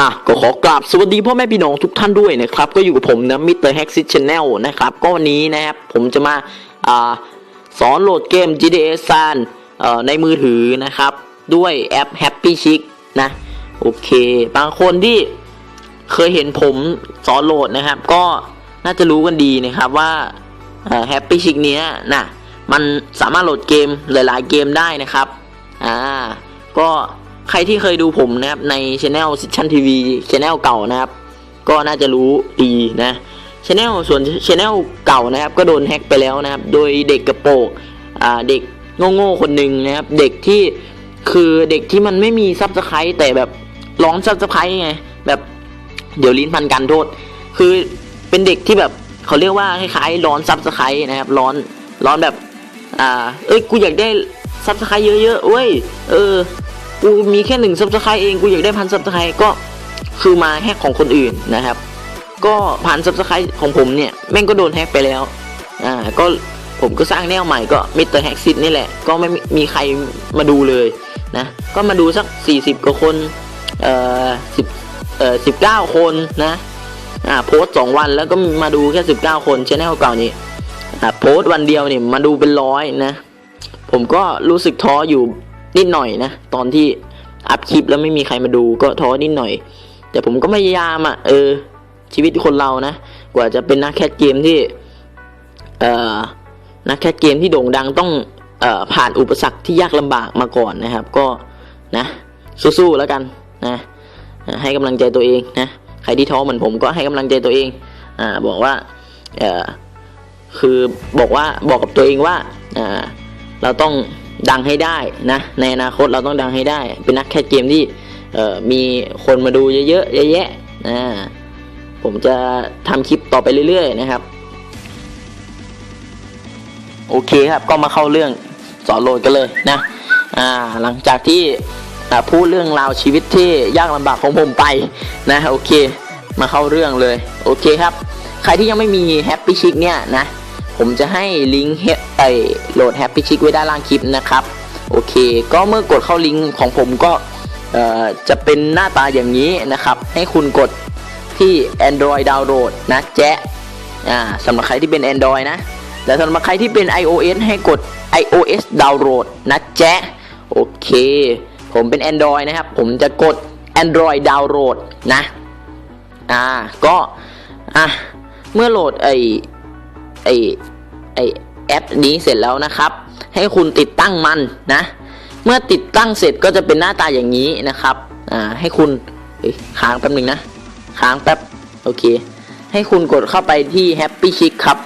อะก็ขอกราบสวัสดีพ่อแม่พี่น้องทุกท่านด้วยนะครับ ก็อยู่กับผมนะมิสเตอร์แฮกซิชแนลนะครับ ก็วันนี้นะครับผมจะมาอ่าสอนโหลดเกม GTA San เอ่อในมือถือนะครับ ด้วยแอป Happy Chic นะ โอเค บางคนที่เคยเห็นผมสอนโหลดนะครับ ก็น่าจะรู้กันดีนะครับว่าแฮปปี้ชิกเนี้ยนะมันสามารถโหลดเกมหลาย ๆ เกมได้นะครับอ่าก็ ใครที่เคยดูผมนะครับในช anel ซิชันทีวีช anel เก่านะครับ ก็น่าจะรู้ดีนะช anel ส่วนช anel เก่านะครับ ก็โดนแฮ็กไปแล้วนะครับ โดยเด็กกระโปงอ่าเด็กโง่ๆคนหนึ่งนะครับ เด็กที่คือเด็กที่มันไม่มีซับสไครต์แต่แบบร้องซับสไครต์ไงแบบเดี๋ยวลิ้นพันกันโทษ คือเป็นเด็กที่แบบเขาเรียกว่าคล้ายๆร้อนซับสไครต์นะครับ ร้อนร้อนแบบอ่าเอ้ยกูอยากได้ซับสไครต์เยอะๆเว้ยเออ กูมีแค่หนึ่งซับสไครต์เองกูอยากได้พันซับสไครต์ก็คือมาแฮกของคนอื่นนะครับ ก็พันซับสไครต์ของผมเนี่ยแม่งก็โดนแฮกไปแล้วอ่าก็ผมก็สร้างแนวใหม่ก็มิสเตอร์แฮกซิตนี่แหละ ก็ไม่มีใครมาดูเลยนะ ก็มาดูสัก 40 กว่าคน เอ่อสิบเอ่อสิบเก้าคนนะ อ่าโพสสองวันแล้วก็มาดูแค่สิบเก้าคนชแนลเก่านี่อ่าโพสวันเดียวเนี่ยมาดูเป็นร้อยนะ ผมก็รู้สึกท้ออยู่ นิดหน่อยนะ ตอนที่อัพคลิปแล้วไม่มีใครมาดูก็ท้อนิดหน่อย แต่ผมก็พยายามอะเออ ชีวิตคนเรานะ กว่าจะเป็นนักแคสเกมที่เอ่อนักแคสเกมที่โด่งดังต้องเอ่อผ่านอุปสรรคที่ยากลำบากมาก่อนนะครับ ก็นะ สู้ๆแล้วกันนะให้กำลังใจตัวเองนะใครที่ท้อเหมือนผมก็ให้กำลังใจตัวเองอ่าบอกว่าเอ่อคือบอกว่าบอกกับตัวเองว่าอ่าเราต้อง ดังให้ได้นะในอนาคตเราต้องดังให้ได้ เป็นนักแคสเกมที่มีคนมาดูเยอะๆเยอะแยะนะผมจะทำคลิปต่อไปเรื่อยๆนะครับ โอเคครับก็มาเข้าเรื่องสอนโหลดกันเลยนะอ่าหลังจากที่พูดเรื่องราวชีวิตที่ยากลำบากของผมไปนะโอเค มาเข้าเรื่องเลย โอเคครับ ใครที่ยังไม่มีแฮปปี้ชิ c เนี่ยนะ ผมจะให้ลิงก์ไอโหลดแฮปปี้ชิ c ไว้ด้านล่างคลิปนะครับ โอเค ก็เมื่อกดเข้าลิงก์ของผมก็จะเป็นหน้าตาอย่างนี้นะครับ ให้คุณกดที่ Android Download นะแจ๊ะสำหรับใครที่เป็น Android นะ แต่สำหรับใครที่เป็น iOS ให้กด iOS Download นะแจ๊ะโอเค ผมเป็น Android นะครับ ผมจะกด Android Download นะ อ่า ก็ อะ เมื่อโหลดไอ ไอไอแอปนี้เสร็จแล้วนะครับ ให้คุณติดตั้งมันนะ เมื่อติดตั้งเสร็จก็จะเป็นหน้าตาอย่างนี้นะครับอ่าให้คุณค้างแป๊บหนึ่งนะค้างแป๊บโอเค ให้คุณกดเข้าไปที่ Happy Chic ครับ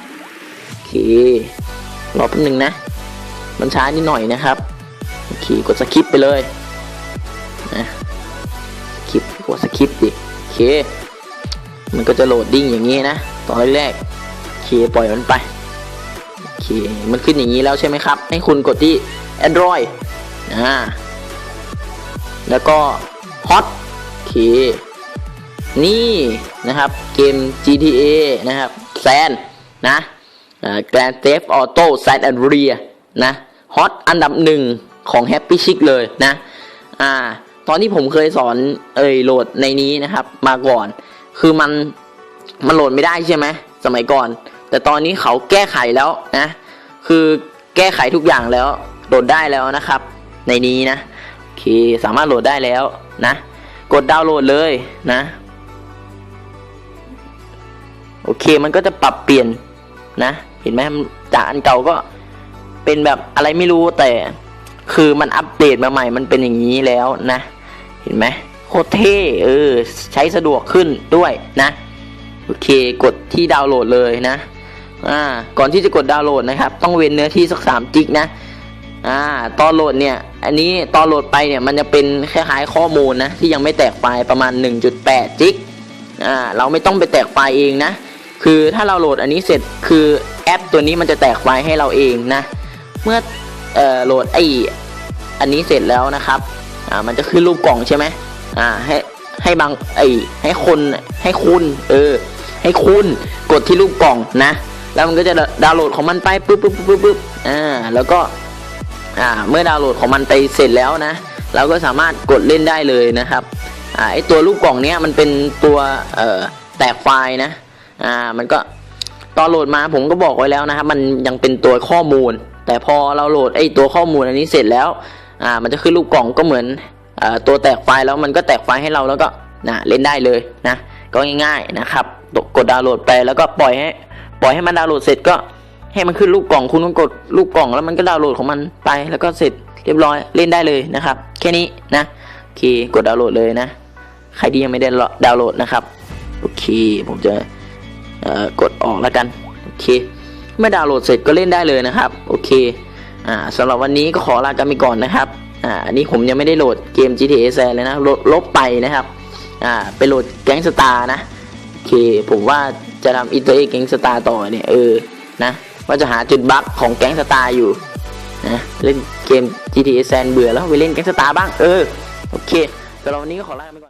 โอเครอแป๊บหนึ่งนะ มันช้านิดหน่อยนะครับโอเคกดสคิปไปเลยนะสคิปกดสคิปดิโอเค มันก็จะโหลดดิ้งอย่างนี้นะตอนแรกๆ เคปล่อยมันไปโอเคมันขึ้นอย่างนี้แล้วใช่ไหมครับ ให้คุณกดที่ Android อ่าแล้วก็ Hot โอเค นี่นะครับเกม GTA นะครับแซนนะอ่า Grand Theft Auto San Andreas นะฮอตอันดับหนึ่งของ Happy Chic เลยนะอ่าตอนที่ผมเคยสอนเอ่ยโหลดในนี้นะครับ มาก่อน คือมันมันโหลดไม่ได้ใช่ไหมสมัยก่อน แต่ตอนนี้เขาแก้ไขแล้วนะ คือแก้ไขทุกอย่างแล้วโหลดได้แล้วนะครับ ในนี้นะโอเคสามารถโหลดได้แล้วนะ กดดาวน์โหลดเลยนะโอเคมันก็จะปรับเปลี่ยนนะ เห็นไหมจากอันเก่าก็เป็นแบบอะไรไม่รู้แต่คือมันอัปเดตมาใหม่มันเป็นอย่างนี้แล้วนะ เห็นไหมโคตรเท่เออใช้สะดวกขึ้นด้วยนะ โอเคกดที่ดาวน์โหลดเลยนะ อ่าก่อนที่จะกดดาวน์โหลดนะครับ ต้องเว้นเนื้อที่สักสามจิกนะอ่าตอนโหลดเนี่ย อันนี้ตอนโหลดไปเนี่ยมันจะเป็นคล้ายๆข้อมูลนะที่ยังไม่แตกไฟล์ประมาณ 1.8 จิกอ่าเราไม่ต้องไปแตกไฟล์เองนะ คือถ้าเราโหลดอันนี้เสร็จคือแอปตัวนี้มันจะแตกไฟล์ให้เราเองนะ เมื่อเอ่อโหลดไออันนี้เสร็จแล้วนะครับอ่ามันจะขึ้นรูปกล่องใช่ไหมอ่าให้ให้บางไอให้คนให้คุณเออให้คุณกดที่รูปกล่องนะ แล้วมันก็จะดาวน์โหลดของมันไปปุ๊บปุ๊บปุ๊บปุ๊บอ่าแล้วก็อ่าเมื่อดาวน์โหลดของมันไปเสร็จแล้วนะ เราก็สามารถกดเล่นได้เลยนะครับอ่าไอตัวลูกกล่องเนี้ยมันเป็นตัวเอ่อแตกไฟล์นะอ่ามันก็ตอนโหลดมาผมก็บอกไว้แล้วนะครับ มันยังเป็นตัวข้อมูล แต่พอเราโหลดไอตัวข้อมูลอันนี้เสร็จแล้วอ่ามันจะขึ้นลูกกล่องก็เหมือนเอ่อตัวแตกไฟล์แล้วมันก็แตกไฟล์ให้เราแล้วก็นะเล่นได้เลยนะก็ง่ายๆนะครับกดดาวน์โหลดไปแล้วก็ปล่อยให้ ปล่อยให้มันดาวน์โหลดเสร็จก็ให้มันขึ้นลูกกล่องคุณก็กดลูกกล่องแล้วมันก็ดาวน์โหลดของมันไปแล้วก็เสร็จเรียบร้อยเล่นได้เลยนะครับ แค่นี้นะโอเคกดดาวน์โหลดเลยนะ ใครที่ยังไม่ได้ดาวน์โหลดนะครับโอเคผมจะกดออกแล้วกันโอเคเมื่อดาวน์โหลดเสร็จก็เล่นได้เลยนะครับโอเคอ่าสำหรับวันนี้ก็ขอลากันไปก่อนนะครับอ่าอันนี้ผมยังไม่ได้โหลดเกม GTA San เลยนะลบลบไปนะครับอ่าไปโหลดแก๊งสตาร์นะโอเคผมว่า จะทำอินเตอร์เอแก๊งสตาร์ต่อเนี่ยเออนะว่าจะหาจุดบั๊กของแก๊งสตาร์อยู่นะเล่นเกม GTA แซนเบื่อแล้วไปเล่นแก๊งสตาร์บ้างเออโอเคสำหรับวันนี้ก็ขอลาไปก่อน